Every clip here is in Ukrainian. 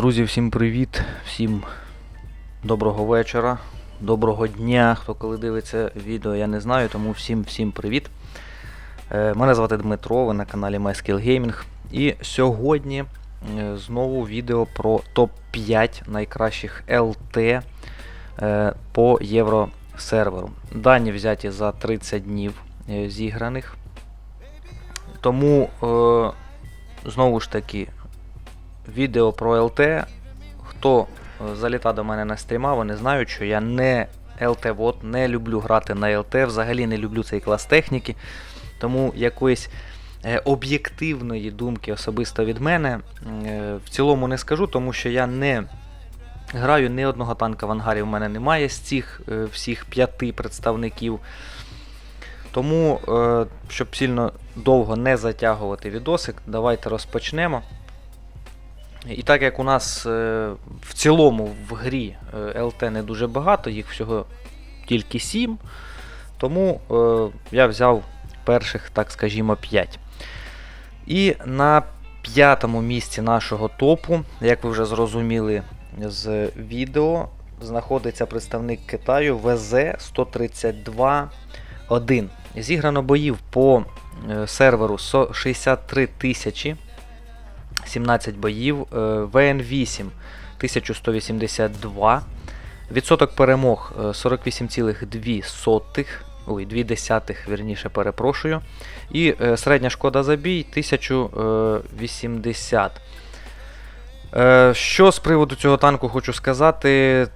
Друзі, всім привіт, всім доброго вечора, доброго дня. Хто коли дивиться відео, я не знаю, тому всім всім привіт. Е, Мене звати Дмитро, ви на каналі MySkill Gaming. І сьогодні е, знову відео про топ-5 найкращих ЛТ е, по євросерверу. Дані взяті за 30 днів зіграних. Тому знову ж таки відео про ЛТ. Хто е, заліта до мене на стріма, вони знають, що я не ЛТ-бот, не люблю грати на ЛТ, взагалі не люблю цей клас техніки. Тому якоїсь е, об'єктивної думки особисто від мене е, в цілому не скажу, тому що я не граю ні одного танка в ангарі в мене немає з цих всіх п'яти представників. Тому, щоб сильно довго не затягувати відосик, давайте розпочнемо. І так як у нас е, в цілому в грі е, ЛТ не дуже багато, їх всього тільки 7, тому е, я взяв перших, так скажімо, 5. І на п'ятому місці нашого топу, як ви вже зрозуміли з відео, знаходиться представник Китаю ВЗ-132-1. Зіграно боїв по серверу со- 63 тисячі. 17 боїв, е, ВН8 1182. Відсоток перемог е, 48,2. Ой, 2 десятих, вірніше, перепрошую. І е, середня шкода за бій 1080. Е, Що з приводу цього танку хочу сказати?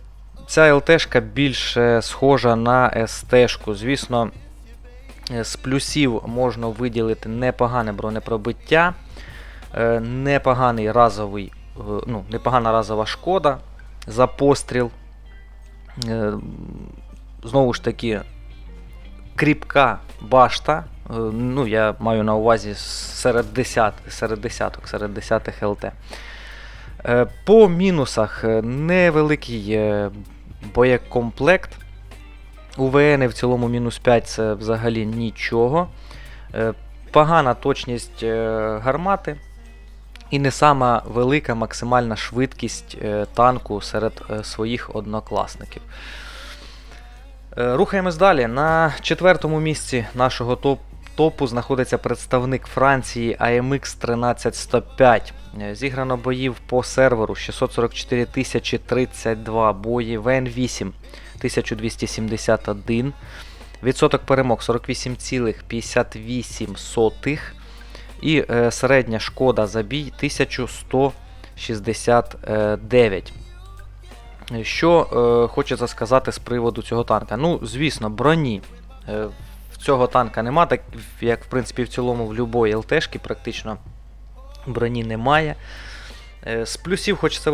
Ця ЛТшка більше схожа на СТшку. Звісно, е, з плюсів можна виділити непогане бронепробиття. Е, непоганий разовий, е, ну, непогана разова шкода за постріл. Е, Знову ж таки, кріпка башта. Ну, я маю на увазі серед, десят, серед десяток, серед десятих ЛТ. По мінусах невеликий боєкомплект. У ВН в цілому мінус 5 це взагалі нічого. Погана точність гармати. І не сама велика максимальна швидкість е, танку серед е, своїх однокласників. Е, Рухаємось далі. На четвертому місці нашого топ топу знаходиться представник Франції AMX 13105. Е, Зіграно боїв по серверу 644 032 бої, ВН8 1271. Відсоток перемог 48,58. І е, середня шкода за бій 1169. Що е, хочеться сказати з приводу цього танка? Ну, звісно, броні е, цього танка нема, так як в принципі в цілому в будь-якої ЛТшки практично броні немає. Е, з плюсів хочеться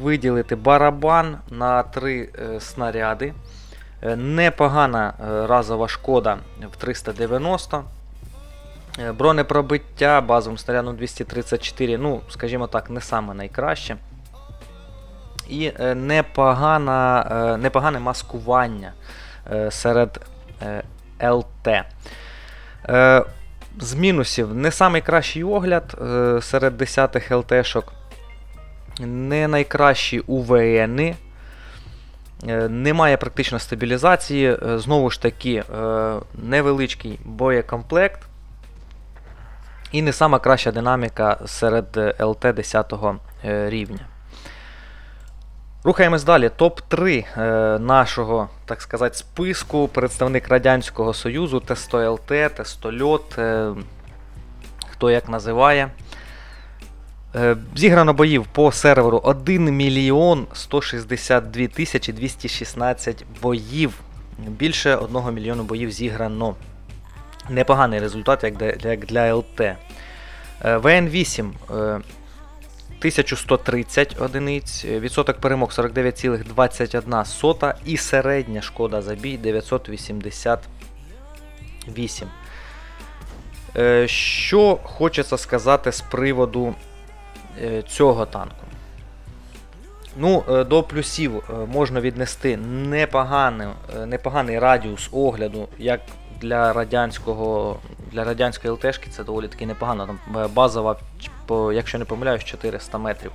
виділити барабан на 3 е, снаряди. Е, непогана е, разова шкода в 390. Е, Бронепробиття базовим снарядом 234, ну, скажімо так, не саме найкраще. І е, непогана, е, непогане маскування серед ЛТ. З мінусів не найкращий огляд серед 10 ЛТшок. Не найкращі УВН. Немає практично стабілізації. Знову ж таки, невеличкий боєкомплект. І не сама краща динаміка серед е, ЛТ 10 е, рівня. Рухаємось далі. Топ-3 е, нашого, так сказати, списку. Представник Радянського Союзу, Т100 ЛТ, Т100 льот, е, хто як називає. Е, Зіграно боїв по серверу 1 мільйон 162 тисячі 216 боїв. Більше 1 мільйону боїв зіграно. Непоганий результат, як для, як для ЛТ. Е, ВН8 е, 1130 одиниць, е, відсоток перемог 49,21 і середня шкода за бій 988. Е, Що хочеться сказати з приводу е, цього танку? Ну, е, до плюсів е, можна віднести непоганий, е, непоганий радіус огляду, як для радянського для радянської ЛТшки це доволі таки непогано. Там е, базова, якщо не помиляюсь, 400 метрів.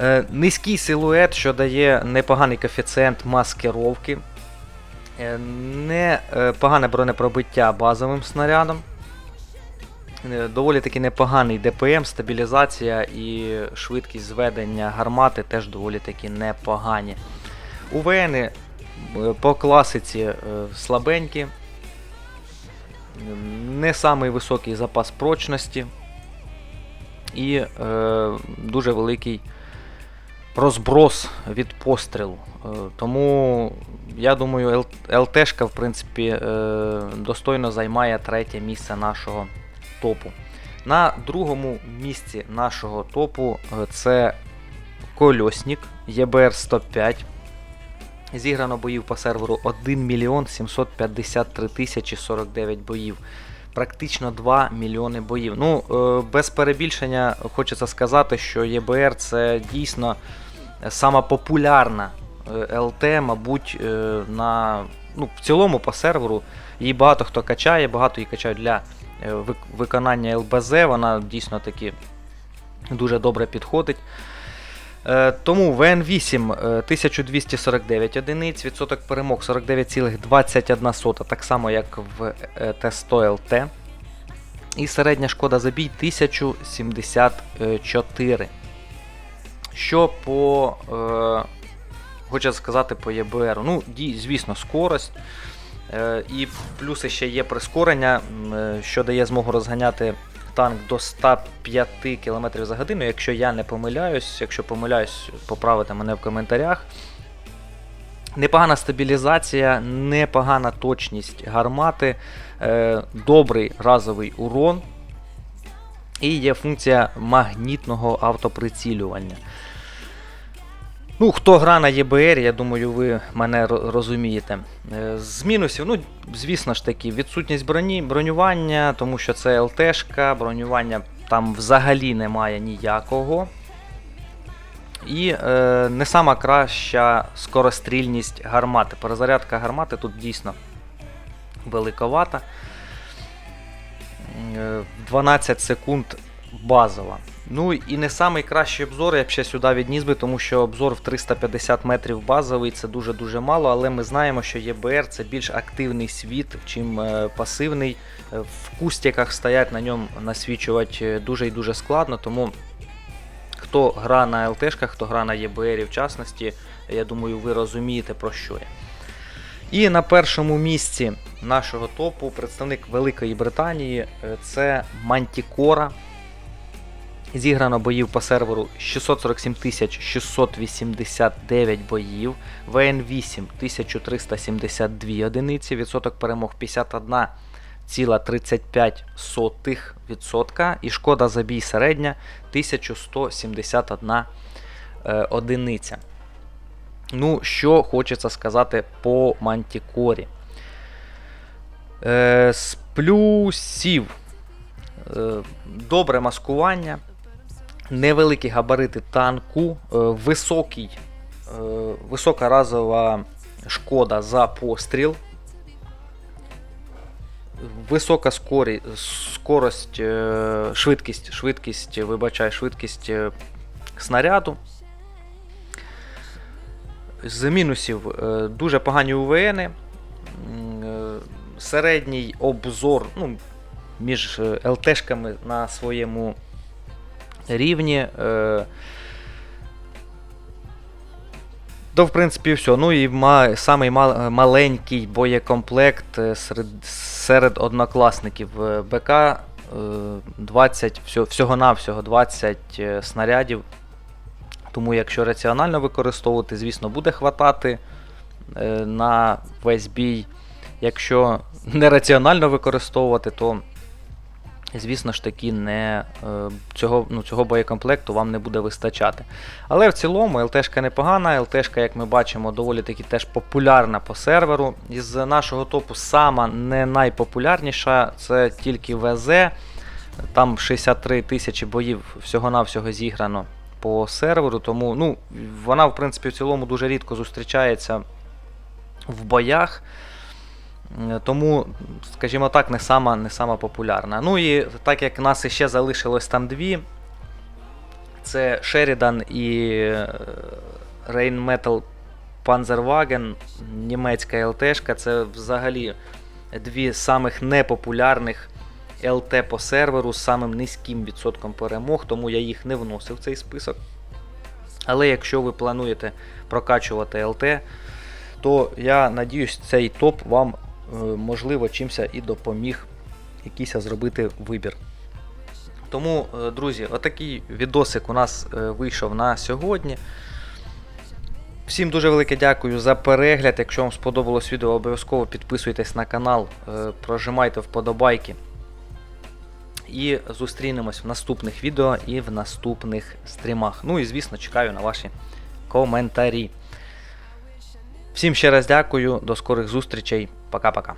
Е, Низький силует, що дає непоганий коефіцієнт маскировки. Е, Не е, погане бронепробиття базовим снарядом. Доволі таки непоганий ДПМ, стабілізація і швидкість зведення гармати теж доволі таки непогані. УВН е, по класиці е, слабенькі. Не самий високий запас прочності. І е, дуже великий розброс від пострілу. Е, тому я думаю, ЛТшка, в принципі, е, достойно займає третє місце нашого топу. На другому місці нашого топу е, це Кольосник ЄБР 105. Зіграно боїв по серверу 1 мільйон 753 тисячі 49 боїв. Практично 2 мільйони боїв. Ну, е, без перебільшення хочеться сказати, що ЄБР це дійсно сама популярна е, ЛТ, мабуть, е, на, ну, в цілому по серверу. Її багато хто качає, багато її качають для е, виконання ЛБЗ. Вона дійсно таки дуже добре підходить. Е, Тому ВН8 е, 1249 одиниць, відсоток перемог 49,21, так само як в е, Т100 ЛТ. І середня шкода забій 1074. Що по. Е, хочу сказати по ЄБР. Ну, звісно, скорость. Е, і плюси ще є прискорення, е, що дає змогу розганяти танк до 105 км за годину. Якщо я не помиляюсь, якщо помиляюсь, поправите мене в коментарях. Непогана стабілізація, непогана точність гармати, е, добрий разовий урон. І є функція магнітного автоприцілювання. Ну, хто гра на ЄБР, я думаю, ви мене розумієте. Е, З мінусів, ну, звісно ж таки, відсутність броні, бронювання, тому що це ЛТшка, бронювання там взагалі немає ніякого. І е, не сама краща скорострільність гармати. Перезарядка гармати тут дійсно великовата. Е, 12 секунд базова. Ну і не самий кращий обзор, я б ще сюди відніс би, тому що обзор в 350 метрів базовий це дуже-дуже мало, але ми знаємо, що ЄБР це більш активний світ, чим е, пасивний. Е, В кустиках стоять на ньому насвічувати е, дуже і дуже складно, тому хто гра на ЛТшках, хто гра на ЄБРі в частності, я думаю, ви розумієте про що я. І на першому місці нашого топу представник Великої Британії це Мантікора. Зіграно боїв по серверу 647 689 боїв, ВН8 1372 одиниці, відсоток перемог 51,35% і шкода забій середня 1171 е, одиниця. Ну, що хочеться сказати по Мантікорі. Е, з плюсів е, добре маскування, невеликі габарити танку, е, високий, е, висока разова шкода за постріл. Висока скорі, скорость, е, швидкість, швидкість, вибачай, швидкість снаряду. З мінусів дуже погані УВН, середній обзор ну, між ЛТшками на своєму рівні. е, То, в принципі, все. Ну і ма, самий мал, маленький боєкомплект е, серед, серед однокласників Е, БК е, 20, всього, всього-навсього 20 е, снарядів. Тому, якщо раціонально використовувати, звісно, буде хватати е, на весь бій. Якщо нераціонально використовувати, то, звісно ж таки, не, е, цього, ну, цього боєкомплекту вам не буде вистачати. Але в цілому ЛТшка непогана, ЛТшка, як ми бачимо, доволі таки теж популярна по серверу. Із нашого топу сама не найпопулярніша, це тільки ВЗ. Там 63 тисячі боїв всього-навсього зіграно по серверу, тому ну, вона, в принципі, в цілому дуже рідко зустрічається в боях. Е, Тому, скажімо так, не сама, не сама популярна. Ну і так як нас іще залишилось там дві, Це Sheridan і е, Rheinmetall Panzerwagen, німецька ЛТшка. Це взагалі дві самих непопулярних ЛТ по серверу з самим низьким відсотком перемог, тому я їх не вносив в цей список. Але якщо ви плануєте прокачувати ЛТ, то я надіюсь, цей топ вам можливо чимся і допоміг якийсь зробити вибір. Тому, е, друзі, отакий відосик у нас е, вийшов на сьогодні. Всім дуже велике дякую за перегляд. Якщо вам сподобалось відео, обов'язково підписуйтесь на канал, е, прожимайте вподобайки. І зустрінемось в наступних відео і в наступних стрімах. Ну і звісно, чекаю на ваші коментарі. Всім ще раз дякую, до скорих зустрічей. Пока-пока.